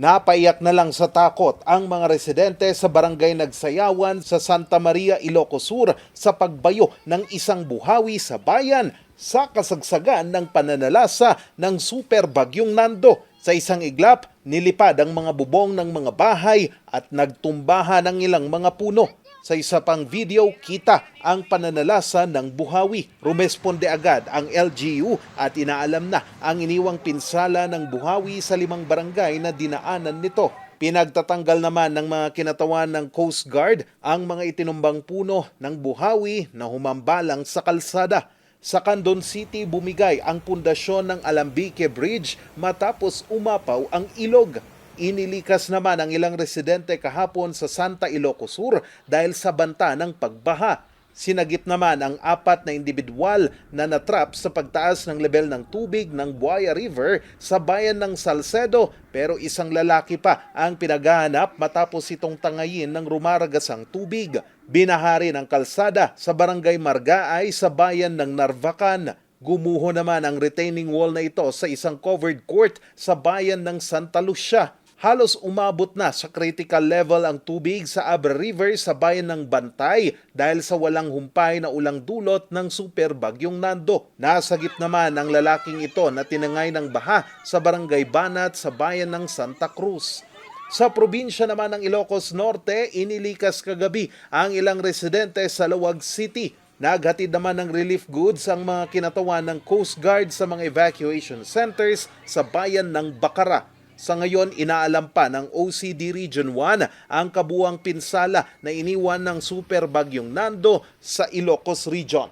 Napaiyak na lang sa takot ang mga residente sa barangay Nagsayawan sa Santa Maria, Ilocos Sur sa pagbayo ng isang buhawi sa bayan sa kasagsagan ng pananalasa ng super bagyong Nando. Sa isang iglap, nilipad ang mga bubong ng mga bahay at nagtumbahan ang ilang mga puno. Sa isa pang video, kita ang pananalasa ng buhawi. Rumesponde agad ang LGU at inaalam na ang iniwang pinsala ng buhawi sa limang barangay na dinaanan nito. Pinagtatanggal naman ng mga kinatawan ng Coast Guard ang mga itinumbang puno ng buhawi na humambalang sa kalsada. Sa Candon City, bumigay ang pundasyon ng Alambique Bridge matapos umapaw ang ilog. Inilikas naman ang ilang residente kahapon sa Santa Ilocos Sur dahil sa banta ng pagbaha. Sinagip naman ang apat na individual na natrap sa pagtaas ng level ng tubig ng Buaya River sa bayan ng Salcedo pero isang lalaki pa ang pinaghahanap matapos itong tangayin ng rumaragas ang tubig. Binahari ng kalsada sa barangay Margaay sa bayan ng Narvacan. Gumuho naman ang retaining wall na ito sa isang covered court sa bayan ng Santa Lucia. Halos umabot na sa critical level ang tubig sa Abra River sa bayan ng Bantay dahil sa walang humpay na ulang dulot ng super bagyong Nando. Nasagip naman ang lalaking ito na tinangay ng baha sa barangay Banat sa bayan ng Santa Cruz. Sa probinsya naman ng Ilocos Norte, inilikas kagabi ang ilang residente sa Lawag City. Naghatid naman ng relief goods ang mga kinatawan ng Coast Guard sa mga evacuation centers sa bayan ng Bacara. Sa ngayon, inaalam pa ng OCD Region 1 ang kabuang pinsala na iniwan ng super bagyong Nando sa Ilocos Region.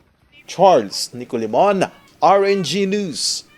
Charles Nicolimon, RNG News.